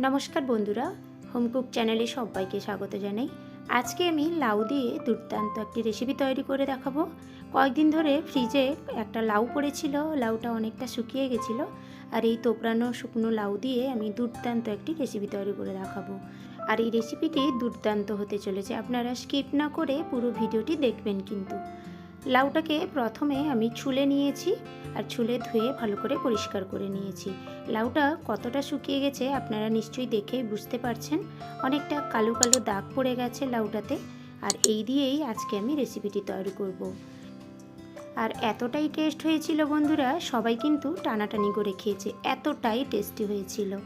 নমস্কার বন্ধুরা হোমকুক চ্যানেলে সবাইকে স্বাগত জানাই। আজকে আমি লাউ দিয়ে দুর্দান্ত একটি রেসিপি তৈরি করে দেখাবো। কয়েকদিন ধরে ফ্রিজে একটা লাউ পড়েছিল, লাউটা অনেকটা শুকিয়ে গেছিল। আর এই তোপড়ানো শুকনো লাউ দিয়ে আমি দুর্দান্ত একটি রেসিপি তৈরি করে দেখাবো। আর এই রেসিপিটি দুর্দান্ত হতে চলেছে, আপনারা স্কিপ না করে পুরো ভিডিওটি দেখবেন কিন্তু। লাউটাকে প্রথমে আমি ছুলে নিয়েছি আর ছুলে ধুয়ে ভালো করে পরিষ্কার করে নিয়েছি। লাউটা কতটা শুকিয়ে গেছে আপনারা নিশ্চয়ই দেখেই বুঝতে পারছেন। অনেকটা কালো কালো দাগ পড়ে গেছে লাউটাতে আর এই দিয়েই আজকে আমি রেসিপিটি তৈরি করব। আর এতটাই টেস্ট হয়েছিল বন্ধুরা, সবাই কিন্তু টানাটানি করে খেয়েছে। এতটাই টেস্টি হয়েছিল।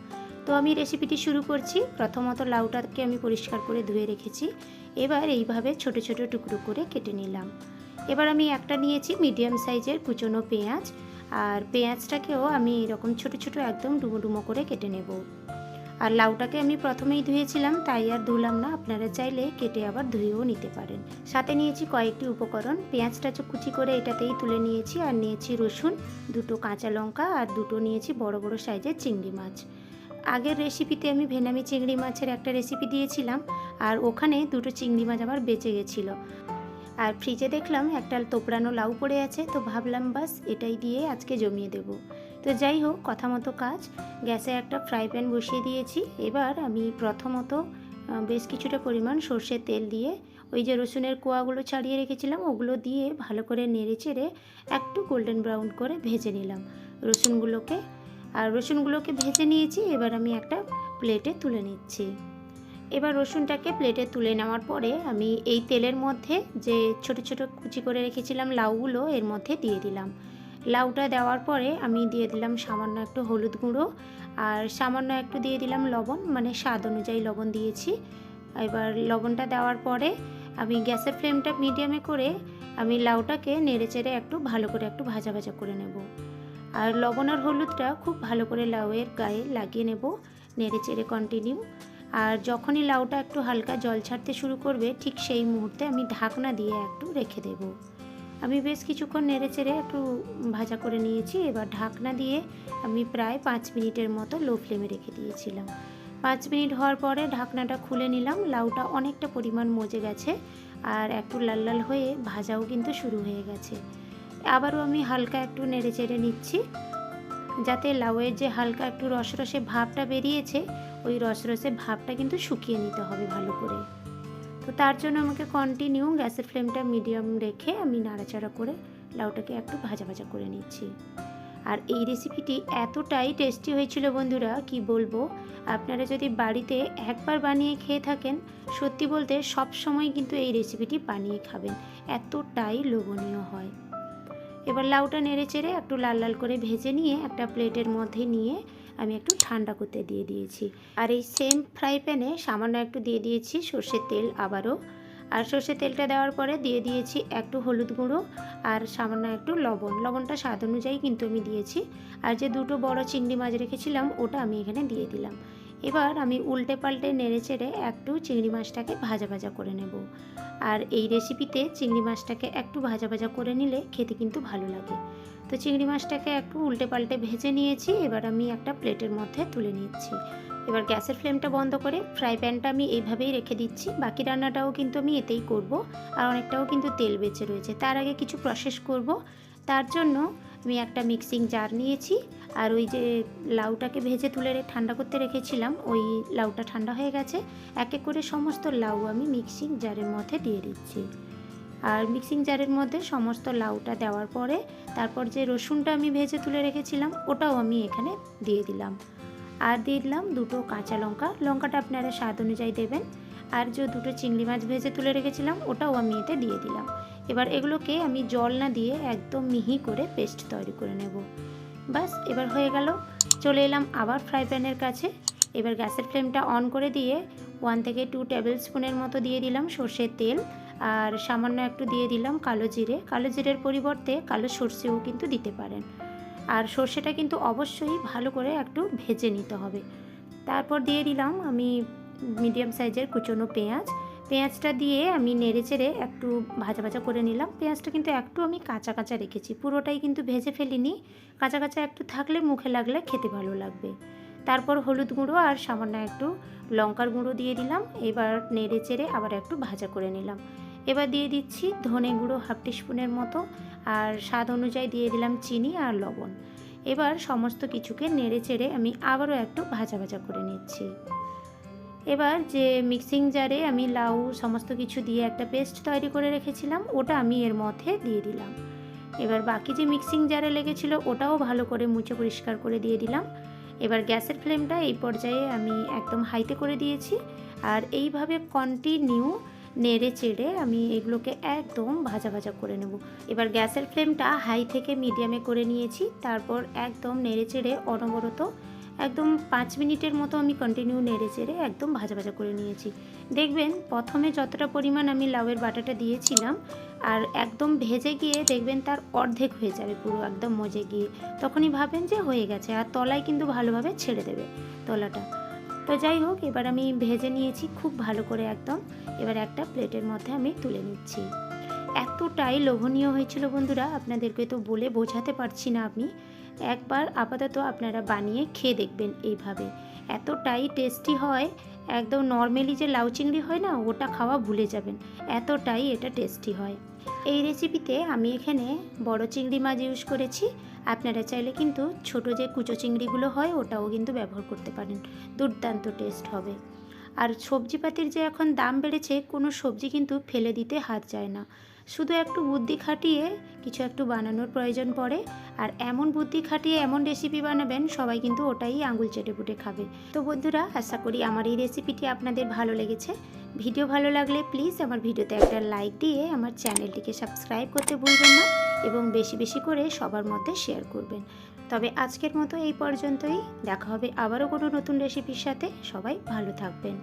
তো আমি রেসিপিটি শুরু করছি। প্রথমত লাউটাকে আমি পরিষ্কার করে ধুয়ে রেখেছি। এবার এইভাবে ছোট ছোট টুকরো করে কেটে নিলাম। এবার আমি একটা নিয়েছি মিডিয়াম সাইজের কুচনো পেঁয়াজ। আর পেঁয়াজটাকেও আমি এরকম ছোট ছোট একদম ডুমো ডুমো করে কেটে নেব। আর লাউটাকে আমি প্রথমেই ধুয়েছিলাম, তাই আর ধুলাম না। আপনারা চাইলে কেটে আবার ধুয়েও নিতে পারেন। সাথে নিয়েছি কয়েকটি উপকরণ। পেঁয়াজটা কুচি করে এটাতেই তুলে নিয়েছি। আর নিয়েছি রসুন, দুটো কাঁচা লঙ্কা আর দুটো নিয়েছি বড় বড় সাইজের চিংড়ি মাছ। আগের রেসিপিতে আমি ভেনামি চিংড়ি মাছের একটা রেসিপি দিয়েছিলাম। আর ওখানে দুটো চিংড়ি মাছ আমার বেঁচে গেছিল। আর ফ্রিজে দেখলাম একটা তোপড়ানো লাউ পড়ে আছে, তো ভাবলাম বাস এটাই দিয়ে আজকে জমিয়ে দেব। তো যাই হোক, কথা মতো কাজ। গ্যাসে একটা ফ্রাই প্যান বসিয়ে দিয়েছি। এবার আমি প্রথমত বেশ কিছুটা পরিমাণ সর্ষের তেল দিয়ে ওই যে রসুনের কোয়াগুলো ছাড়িয়ে রেখেছিলাম, ওগুলো দিয়ে ভালো করে নেড়ে চেড়ে একটু গোল্ডেন ব্রাউন করে ভেজে নিলাম রসুনগুলোকে। আর রসুনগুলোকে ভেজে নিয়েছি, এবার আমি একটা প্লেটে তুলে নিচ্ছি। এবার রসুনটাকে প্লেটে তুলে নেওয়ার পরে আমি এই তেলের মধ্যে যে ছোট ছোট কুচি করে রেখেছিলাম লাউগুলো, এর মধ্যে দিয়ে দিলাম। লাউটা দেওয়ার পরে আমি দিয়ে দিলাম সামান্য একটু হলুদ গুঁড়ো আর সামান্য একটু দিয়ে দিলাম লবণ মানে স্বাদ অনুযায়ী লবণ দিয়েছি। এবার লবণটা দেওয়ার পরে আমি গ্যাসের ফ্লেমটা মিডিয়ামে করে আমি লাউটাকে নেড়ে চেড়ে একটু ভালো করে একটু ভাজা ভাজা করে নেব। আর লবণ আর হলুদটা খুব ভালো করে লাউয়ের গায়ে লাগিয়ে নেব, নেড়ে চেড়ে কন্টিনিউ আর যখনই লাউটা একটু হালকা জল ছাড়তে শুরু করবে, ঠিক সেই মুহূর্তে আমি ঢাকনা দিয়ে একটু রেখে দেব। আমি বেশ কিছুক্ষণ নেড়ে চেড়ে একটু ভাজা করে নিয়েছি, এবার ঢাকনা দিয়ে আমি প্রায় পাঁচ মিনিটের মতো লো ফ্লেমে রেখে দিয়েছিলাম। পাঁচ মিনিট হওয়ার পরে ঢাকনাটা খুলে নিলাম, লাউটা অনেকটা পরিমাণ মজে গেছে আর একটু লাল লাল হয়ে ভাজাও কিন্তু শুরু হয়ে গেছে। আবারও আমি হালকা একটু নেড়ে চেড়ে নিচ্ছি, যাতে লাউয়ের যে হালকা একটু রসরসে ভাবটা বেরিয়েছে ওই রস রসে ভাবটা কিন্তু শুকিয়ে নিতে হবে ভালো করে। তো তার জন্য আমাকে কন্টিনিউ গ্যাসের ফ্লেমটা মিডিয়াম রেখে আমি নাড়াচাড়া করে লাউটাকে একটু ভাজা ভাজা করে নিচ্ছি। আর এই রেসিপিটি এতটাই টেস্টি হয়েছিল বন্ধুরা, কি বলব? আপনারা যদি বাড়িতে একবার বানিয়ে খেয়ে থাকেন, সত্যি বলতে সব সময় কিন্তু এই রেসিপিটি বানিয়ে খাবেন, এতটাই লোভনীয় হয়। এবার লাউটা নেড়ে চেড়ে একটু লাল লাল করে ভেজে নিয়ে একটা প্লেটের মধ্যে নিয়ে আমি একটু ঠান্ডা করতে দিয়ে দিয়েছি। আর এই সেম ফ্রাই প্যানে সামান্য একটু দিয়ে দিয়েছি সর্ষের তেল আবারও। আর সর্ষের তেলটা দেওয়ার পরে দিয়ে দিয়েছি একটু হলুদ গুঁড়ো আর সামান্য একটু লবণ। লবণটা স্বাদ অনুযায়ী কিন্তু আমি দিয়েছি। আর যে দুটো বড় চিংড়ি মাছ রেখেছিলাম, ওটা আমি এখানে দিয়ে দিলাম। এবার আমি উল্টে পাল্টে নেড়ে চেড়ে একটু চিংড়ি মাছটাকে ভাজা ভাজা করে নেব। আর এই রেসিপিতে চিংড়ি মাছটাকে একটু ভাজা ভাজা করে নিলে খেতে কিন্তু ভালো লাগে। তো চিংড়ি মাছটাকে একটু উল্টে পাল্টে ভেজে নিয়েছি, এবার আমি একটা প্লেটের মধ্যে তুলে নিচ্ছি। এবার গ্যাসের ফ্লেমটা বন্ধ করে ফ্রাই প্যানটা আমি এইভাবেই রেখে দিচ্ছি। বাকি রান্নাটাও কিন্তু আমি এতেই করব। আর অনেকটাও কিন্তু তেল বেঁচে রয়েছে। তার আগে কিছু প্রসেস করব। তার জন্য আমি একটা মিক্সিং জার নিয়েছি, আর ওই যে লাউটাকে ভেজে তুলে ঠান্ডা করতে রেখেছিলাম, ওই লাউটা ঠান্ডা হয়ে গেছে। এক এক করে সমস্ত লাউ আমি মিক্সিং জারের মধ্যে দিয়ে দিচ্ছি। আর মিক্সিং জারের মধ্যে সমস্ত লাউটা দেওয়ার পরে, তারপর যে রসুনটা আমি ভেজে তুলে রেখেছিলাম, ওটাও আমি এখানে দিয়ে দিলাম। আর দিয়ে দিলাম দুটো কাঁচা লঙ্কা। লঙ্কাটা আপনারা স্বাদ অনুযায়ী দেবেন। আর যে দুটো চিংড়ি মাছ ভেজে তুলে রেখেছিলাম, ওটাও আমি এতে দিয়ে দিলাম। এবার এগুলোকে আমি জল না দিয়ে একদম মিহি করে পেস্ট তৈরি করে নেব। বাস এবার হয়ে গেল। চলে এলাম আবার ফ্রাই প্যানের কাছে। এবার গ্যাসের ফ্লেমটা অন করে দিয়ে ওয়ান থেকে টু টেবিল স্পুনের মতো দিয়ে দিলাম সর্ষের তেল আর সামান্য একটু দিয়ে দিলাম কালো জিরে। কালো জিরের পরিবর্তে কালো সর্ষেও কিন্তু দিতে পারেন। আর সর্ষেটা কিন্তু অবশ্যই ভালো করে একটু ভেজে নিতে হবে। তারপর দিয়ে দিলাম আমি মিডিয়াম সাইজের কুচনো পেঁয়াজ। পেঁয়াজটা দিয়ে আমি নেড়ে চেড়ে একটু ভাজা ভাজা করে নিলাম। পেঁয়াজটা কিন্তু একটু আমি কাঁচা কাঁচা রেখেছি, পুরোটাই কিন্তু ভেজে ফেলিনি। কাঁচা কাঁচা একটু থাকলে মুখে লাগলে খেতে ভালো লাগবে। তারপর হলুদ গুঁড়ো আর সামান্য একটু লঙ্কার গুঁড়ো দিয়ে দিলাম। এবার নেড়ে চেড়ে আবার একটু ভাজা করে নিলাম। এবার দিয়ে দিচ্ছি ধনে গুঁড়ো হাফ টিস্পুনের মতো আর স্বাদ অনুযায়ী দিয়ে দিলাম চিনি আর লবণ। এবার সমস্ত কিছুকে নেড়ে চেড়ে আমি আবারও একটু ভাজা ভাজা করে নিচ্ছি। এবার যে মিক্সিং জারে আমি লাউ সমস্ত কিছু দিয়ে একটা পেস্ট তৈরি করে রেখেছিলাম, ওটা আমি এর মধ্যে দিয়ে দিলাম। এবার বাকি যে মিক্সিং জারে লেগেছিল, ওটাও ভালো করে মুছে পরিষ্কার করে দিয়ে দিলাম। এবার গ্যাসের ফ্লেমটা এই পর্যায়ে আমি একদম হাইতে করে দিয়েছি। আর এইভাবে কন্টিনিউ নেড়ে চেড়ে আমি এগুলোকে একদম ভাজা ভাজা করে নেব। এবার গ্যাসের ফ্লেমটা হাই থেকে মিডিয়ামে করে নিয়েছি, তারপর একদম নেড়ে চেড়ে অনবরত একদম পাঁচ মিনিটের মতো আমি কন্টিনিউ নেড়ে চেড়ে একদম ভাজা ভাজা করে নিয়েছি। দেখবেন প্রথমে যতটা পরিমাণ আমি লাউয়ের বাটাটা দিয়েছিলাম, আর একদম ভেজে গিয়ে দেখবেন তার অর্ধেক হয়ে যাবে পুরো একদম মজে গিয়ে। তখনই ভাবেন যে হয়ে গেছে, আর তলায় কিন্তু ভালোভাবে ছেড়ে দেবে তলাটা। তো যাই হোক, এবার আমি ভেজে নিয়েছি খুব ভালো করে একদম। এবার একটা প্লেটের মধ্যে আমি তুলে নিচ্ছি। এতটাই লোভনীয় হয়েছিল বন্ধুরা, আপনাদেরকে তো বলে বোঝাতে পারছি না আমি। একবার আপাতত আপনারা বানিয়ে খেয়ে দেখবেন এইভাবে। এতটাই টেস্টি হয়, একদম নর্মালি যে লাউ চিংড়ি হয় না, ওটা খাওয়া ভুলে যাবেন। এতটাই এটা টেস্টি হয়। এই রেসিপিতে আমি এখানে বড় চিংড়ি মাছ ইউজ করেছি। আপনারা চাইলে কিন্তু ছোট যে কুচো চিংড়িগুলো হয়, ওটাও কিন্তু ব্যবহার করতে পারেন। দুর্দান্ত টেস্ট হবে। আর সবজিপাতির যে এখন দাম বেড়েছে, কোনো সবজি কিন্তু ফেলে দিতে হাত যায় না। শুধু একটু বুদ্ধি খাটিয়ে, কিছু একটু বানানোর প্রয়োজন পড়ে। আর এমন বুদ্ধি খাটিয়ে এমন রেসিপি বানাবেন, সবাই কিন্তু ওটাই আঙুল চেটে পুটে খাবে। তো বন্ধুরা, আশা করি আমার এই রেসিপিটি আপনাদের ভালো লেগেছে। ভিডিও ভালো লাগলে প্লিজ আমার ভিডিওতে একটা লাইক দিয়ে আমার চ্যানেলটিকে সাবস্ক্রাইব করতে ভুলবেন না এবং বেশি বেশি করে সবার মধ্যে শেয়ার করবেন। তবে আজকের মতো এই পর্যন্তই। দেখা হবে আবারও কোনো নতুন রেসিপির সাথে। সবাই ভালো থাকবেন।